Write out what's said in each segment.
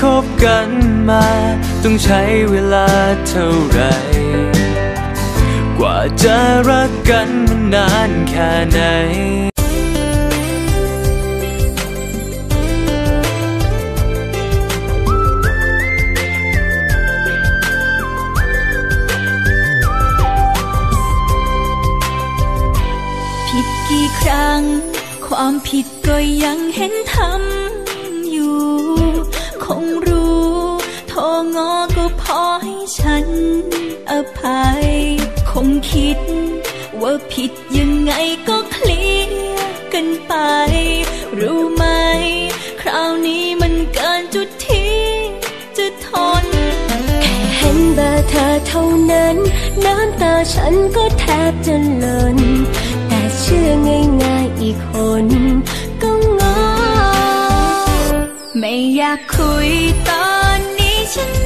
คบกันมา ต้องใช้เวลาเท่าไหรกว่าจะรักกันมันนานแค่ไหนผิดกี่ครั้ง ความผิดก็ยังเห็นทำ พอให้ฉันอภัย คงคิด ว่าผิดยังไงก็เคลียร์กันไป รู้ไหม คราวนี้มันเกินจุดที่จะทน แค่เห็นเบอร์เธอเท่านั้น น้ำตาฉันก็แทบจะหล่นแต่เชื่อง่ายๆอีกคนก็งอไม่อยากคุยตอนนี้ฉัน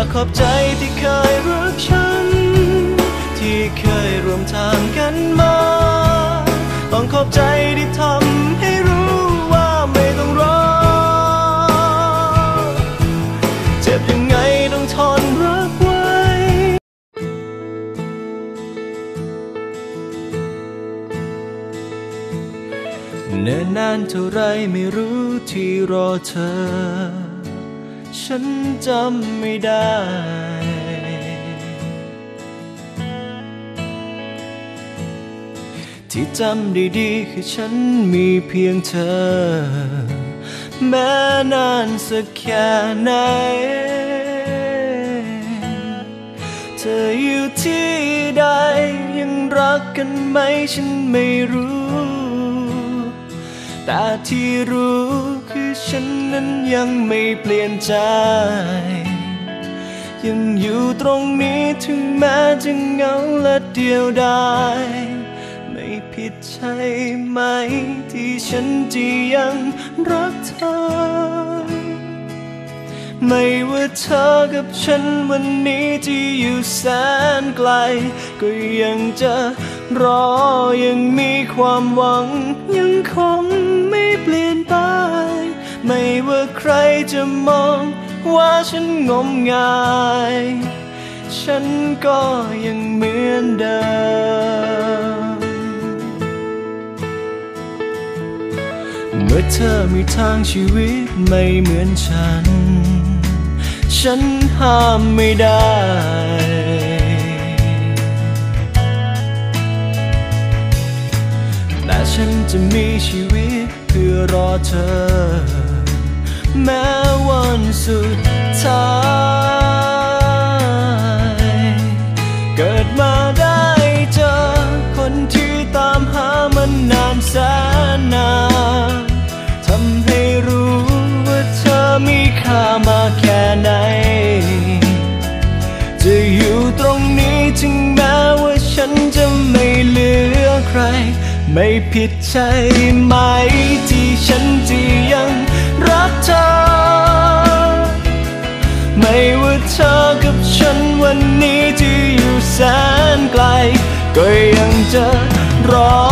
ากขอบใจที่เคยรักฉัน ที่เคยร่วมทางกันมา ต้องขอบใจที่ทำให้รู้ว่าไม่ต้องรอ เจ็บยังไงต้องทนรักไว้ เนิ่นนานเท่าไรไม่รู้ที่รอเธอ ฉันจำไม่ได้ ที่จำได้ดีคือฉันมีเพียงเธอ แม้นานสักแค่ไหน เธออยู่ที่ใดยังรักกันไหมฉันไม่รู้ แต่ที่รู้ ฉันนั้นยังไม่เปลี่ยนใจ ยังอยู่ตรงนี้ถึงแม้จะเหงาและเดียวดายไม่ผิดใช่ไหม ที่ฉันจะยังรักเธอ ไม่ว่าเธอกับฉันวันนี้ที่อยู่แสนไกล ก็ยังจะรอยังมีความหวังยังคงไม่เปลี่ยนไป ไม่ว่าใครจะมองว่าฉันงมงาย ฉันก็ยังเหมือนเดิม เมื่อเธอมีทางชีวิตไม่เหมือนฉัน ฉันห้ามไม่ได้แต่ฉันจะมีชีวิตเพื่อรอเธอ แม้วันสุดท้าย เกิดมาได้เจอคนที่ตามหามันนานแสนนานทำให้รู้ว่าเธอมีค่ามาแค่ไหน จะอยู่ตรงนี้ถึงแม้ว่าฉันจะไม่เหลือใคร ไม่ผิดใช่ไหมที่ฉันจะยัง รักเธอ ไม่ว่าเธอกับฉันวันนี้ที่อยู่แสนไกล ก็ยังจะรอ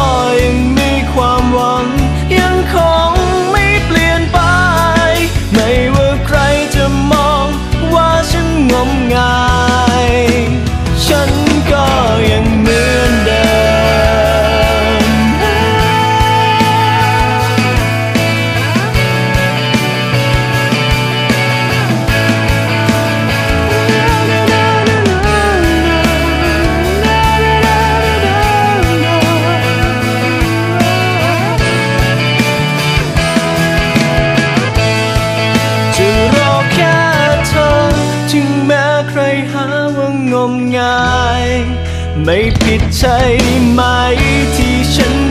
ไม่ผิดใช่ไหมที่ฉัน